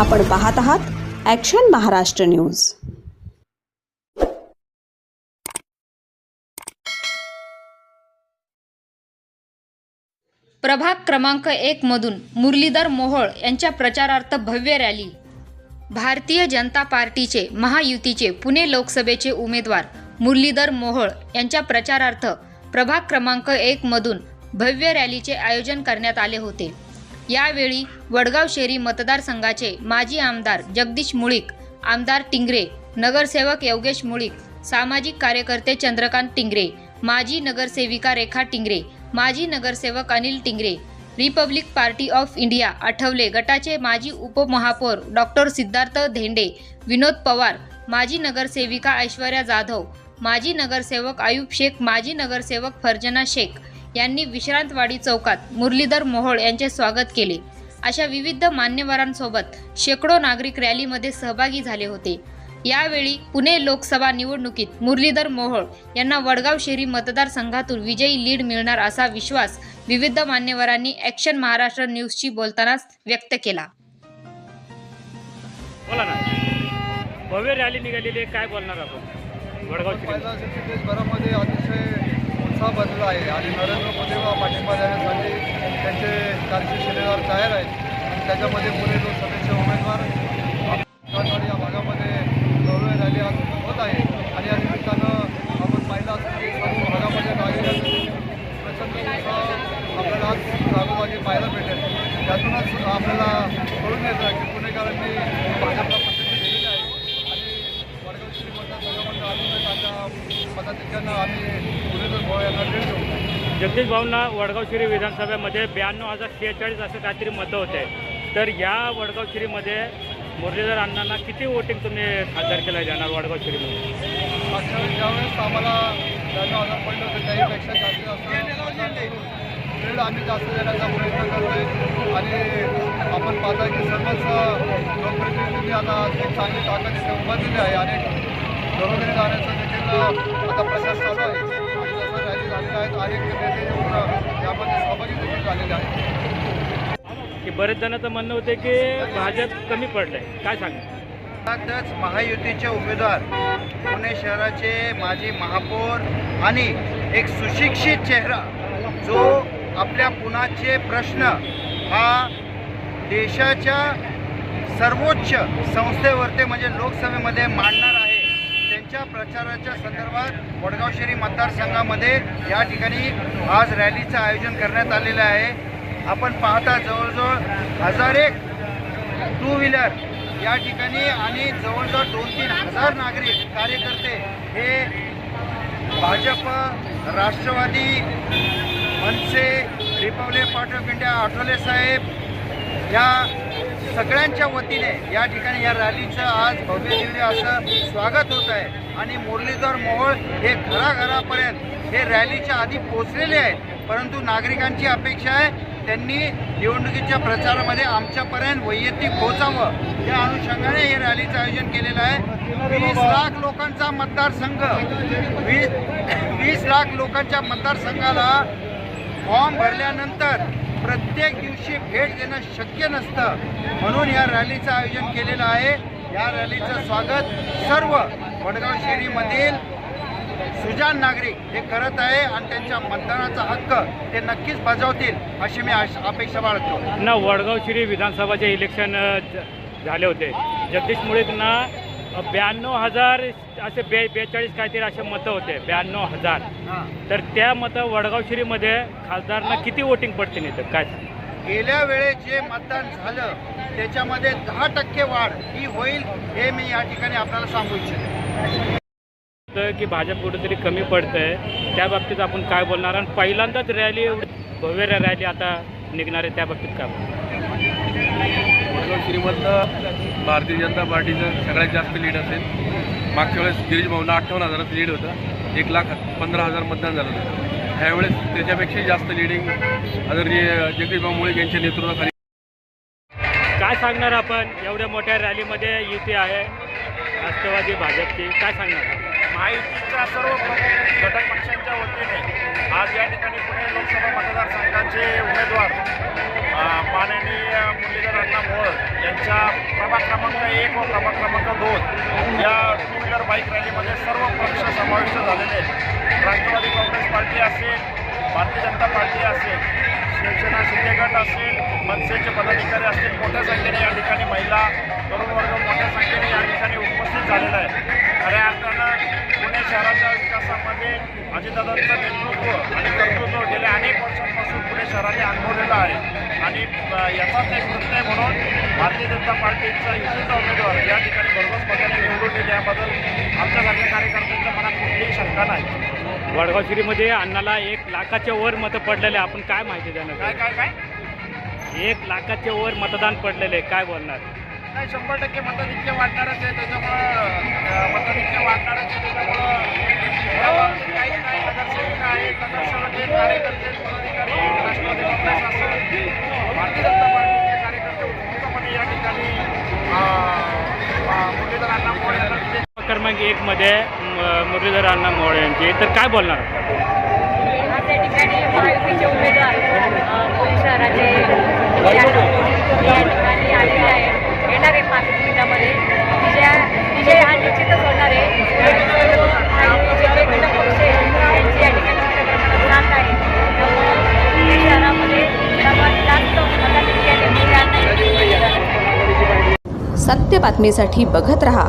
आपण पाहत आहात ॲक्शन महाराष्ट्र न्यूज प्रभाग क्रमांक एक मधून मुरलीधर मोहोळ यांच्या प्रचारार्थ भव्य रॅली. भारतीय जनता पार्टीचे महायुतीचे पुणे लोकसभेचे उमेदवार मुरलीधर मोहोळ यांच्या प्रचारार्थ प्रभाग क्रमांक एक मधून भव्य रॅलीचे आयोजन करण्यात आले होते. यावेळी वडगाव शेरी मतदारसंघाचे माजी आमदार जगदीश मुळीक आमदार टिंगरे नगरसेवक योगेश मुळीक सामाजिक कार्यकर्ते चंद्रकांत टिंगरे माजी नगरसेविका रेखा टिंगरे माजी नगरसेवक Anil Tingre republic party of India Athawale गटाचे माजी उपमहापौर डॉक्टर सिद्धार्थ धेंडे विनोद पवार माजी नगरसेविका ऐश्वर्या जाधव माजी नगरसेवक आयुब शेख माजी नगरसेवक फर्जना शेख यांनी विश्रांतवाडी चौकात मुरलीधर मोहोळ यांचे स्वागत केले. अशा विविध मान्यवरांसोबत शेकडो नागरिक रॅलीमध्ये सहभागी झाले होते. यावेळी पुणे लोकसभा निवडणुकीत मुरलीधर मोहोळ यांना वडगाव शेरी मतदारसंघातून विजयी लीड मिळणार असा विश्वास विविध मान्यवरांनी ॲक्शन महाराष्ट्र न्यूजशी बोलताना व्यक्त केला. बोला ना. भव्य रॅली निघालेली काय बोलणार आपण? वडगाव देशभरामध्ये अतिशय असा बनलेला आहे आणि नरेंद्र मोदींना पाठिंबा देण्यासाठी त्यांचे कारचे शिलेदार तयार आहेत. आणि त्याच्यामध्ये पुणे लोकसभेचे उमेदवार या भागामध्ये गौरव रॅली आज होत आहे. आणि या निमित्तानं आपण पाहिलं असेल की सर्व भागामध्ये नागरिकांचे प्रचंड आपल्याला आज जागोजागी पाहायला भेटेल. त्यातूनच आपल्याला कळून येतं की पुणेकरांनी भाजपला पसंती दिलेली आहे. आणि वडगाव श्री मतदारसंघामध्ये अजूनही आता पदाधिकांना आम्ही जगदीश भाऊंना वडगाव शिरी विधानसभेमध्ये ब्याण्णव हजार शेहेचाळीस असं काहीतरी मतं होते. तर या वडगाव शिरीमध्ये मुरलीधर अण्णांना किती वोटिंग तुम्ही खासदार केलं जाणार वडगाव शिरीमध्ये? मागच्या ज्यावेळेस आम्हाला ब्याण्णव हजार पडले होते त्याहीपेक्षा जास्त असं आम्ही जास्त देण्याचा प्रयत्न करतोय. आणि आपण पाहता की सर्वच लोकप्रतिनिधींनी आता एक चांगली ताकद इथे उभारलेली आहे. आणि घरोघरी जाण्याचं देखील आता प्रचार चालू आहे. आहेत अनेक नेते येऊन यामध्ये सहभागी देखील झालेले आहेत. की बरेच जणांचं म्हणणं होते की भाजप कमी पडलंय. काय सांगा अर्थातच महायुतीचे उमेदवार पुणे शहराचे माजी महापौर आणि एक सुशिक्षित चेहरा जो आपल्या पुण्याचे प्रश्न हा देशाच्या सर्वोच्च संस्थेवरती म्हणजे लोकसभेमध्ये मांडणार आहे. निवडणुकीच्या प्रचाराच्या संदर्भात वडगाव शहरी मतदारसंघामध्ये या ठिकाणी आज रॅलीचं आयोजन करण्यात आलेलं आहे. आपण पाहता जवळजवळ हजार एक टू व्हीलर या ठिकाणी आणि जवळजवळ दोन तीन हजार नागरिक कार्यकर्ते हे Bhajap Rashtrawadi Manse republic party of India Athawale साहेब या सगळ्यांच्या वतीने या ठिकाणी या रॅलीचं आज भव्य दिव्य असं स्वागत होत आहे. आणि मुरलीधर मोहोळ हे घराघरापर्यंत हे रॅलीच्या आधी पोचलेले आहेत. परंतु नागरिकांची अपेक्षा आहे त्यांनी निवडणुकीच्या प्रचारामध्ये आमच्यापर्यंत वैयक्तिक पोचावं या अनुषंगाने हे रॅलीचं आयोजन केलेलं आहे. वीस लाख लोकांचा मतदारसंघ वीस वीस लाख लोकांच्या मतदारसंघाला फॉर्म भरल्यानंतर प्रत्येक दिवशी भेट देणं शक्य नसतं. म्हणून या रॅलीचं आयोजन केलेलं आहे. या रॅलीचं स्वागत सर्व वडगाव शेरीमधील सुजान नागरिक हे करत आहे आणि त्यांच्या मतदानाचा हक्क ते नक्कीच बजावतील अशी मी अपेक्षा बाळगतो. ना वडगाव शिरी विधानसभाचे इलेक्शन ज- झाले होते. जगदीश मुळेंना ब्याण्णव हजार असे बे बेचाळीस काहीतरी असे मतं होते ब्याण्णव हजार. तर त्या मतं वडगाव शिरीमध्ये खासदारांना किती वोटिंग पडते नाही तर काय? गेल्या वेळेस जे मतदान झालं त्याच्यामध्ये दहा टक्के वाढ ही होईल हे मी या ठिकाणी आपल्याला सांगू इच्छितो. की भाजप कुठेतरी कमी पडतंय. त्या बाबतीत आपण काय बोलणार? आणि पहिल्यांदाच रॅली भव्य रॅली आता निघणार आहे त्या बाबतीत काय वडगाव श्रीमंत भारतीय जनता पार्टीचं सगळ्यात जास्त लीड असेल. मागच्या वेळेस गिरीश भाऊंना अठ्ठावन्न हजाराचं लीड होतं. एक लाख पंधरा हजार मतदान झालं होतं. ह्यावेळेस त्याच्यापेक्षाही जास्त लिडिंग जे जगदीश भाऊ मुळे यांच्या नेतृत्वाखाली काय सांगणार आपण? एवढ्या मोठ्या रॅलीमध्ये युती आहे. राष्ट्रवादी भाजपची. काय सांगणार? महायुतीच्या सर्व प्रमुख घटक पक्षांच्या वतीने आज या ठिकाणी पुणे लोकसभा मतदारसंघाचे उमेदवार भारतीय पार्टी असेल शिवसेना शिंदे गट असेल मनसेचे पदाधिकारी असतील मोठ्या संख्येने या ठिकाणी महिला तरुण वर्ग मोठ्या संख्येने या ठिकाणी उपस्थित झालेला आहे. खऱ्या अर्थानं पुणे शहराच्या विकासामध्ये अजितदादांचं नेतृत्व आणि कर्तृत्व गेल्या अनेक वर्षांपासून पुणे शहराने अनुभवलेलं आहे. आणि याचाच एक प्रत्यय म्हणून भारतीय जनता पार्टीचा युतीचा उमेदवार या ठिकाणी भरघोस मताने निवडून येईल याबद्दल आमच्यासारख्या कार्यकर्त्यांच्या मनात कुठलीही शंका नाही. वडगाव शिरीमध्ये अण्णाला एक लाखाच्या वर मतं पडलेले आहे. आपण काय माहिती काय देणार काय काय एक लाखाच्या वर मतदान पडलेले आहे. काय बोलणार नाही शंभर टक्के मताधिक्य वाढणारच आहे त्याच्यामुळं क्रमांक एक मध्ये म- मुरलीधर अण्णा मोहोळ यांचे. तर काय बोलणार? आज या ठिकाणी महायुतीचे उमेदवार अ, पुणे शहराचे या ठिकाणी आलेले आहेत. येणार आहे पाच मिनिटामध्ये विजया विजय हा निश्चितच होणार आहे. आणि सर्व महायुतीचे वेगवेगळे पक्ष आहेत त्यांची या ठिकाणी मोठ्या प्रमाणात साथ आहे. त्यामुळं पुणे शहरामध्ये सर्वात जास्त मताधिक्याने विजयाने सत्य बातमीसाठी बघत रहा.